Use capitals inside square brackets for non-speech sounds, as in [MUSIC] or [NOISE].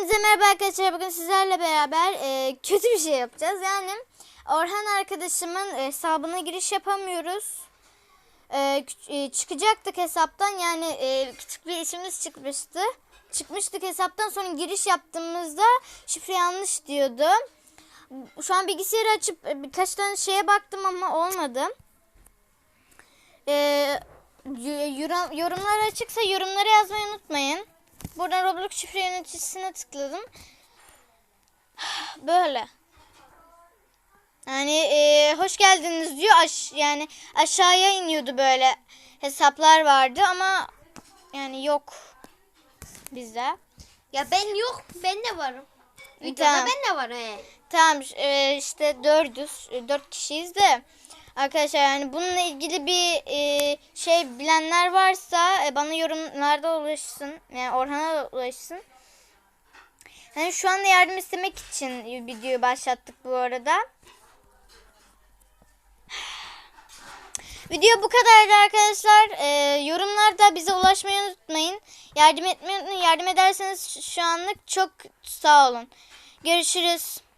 Hepinize merhaba arkadaşlar. Bugün sizlerle beraber e, kötü bir şey yapacağız. Yani Orhan arkadaşımın hesabına giriş yapamıyoruz. E, e, çıkacaktık hesaptan yani e, küçük bir işimiz çıkmıştı. Çıkmıştık hesaptan sonra giriş yaptığımızda şifre yanlış diyordu. Şu an bilgisayarı açıp e, birkaç tane şeye baktım ama olmadı. E, yorumlar açıksa yorumlara yazmayı unutmayın. Buradan Roblox şifre yöneticisine tıkladım. [SIGHS] Böyle. Yani e, hoş geldiniz diyor. Aş yani aşağıya iniyordu böyle hesaplar vardı ama yani yok bizde. Ya ben yok, ben de varım. Videoda Tamam. ben de var he. Tamam e, işte dördüz, e, dört kişiyiz de arkadaşlar yani bununla ilgili bir e, şey bilenler varsa e, bana yorumlarda ulaşsın. Yani Orhan'a ulaşsın. Yani şu anda yardım istemek için videoyu başlattık bu arada. Video bu kadardı arkadaşlar. E, yorumlarda bize ulaşmayı unutmayın. Yardım etmeyi unutmayın. Yardım ederseniz şu anlık çok sağ olun. Görüşürüz.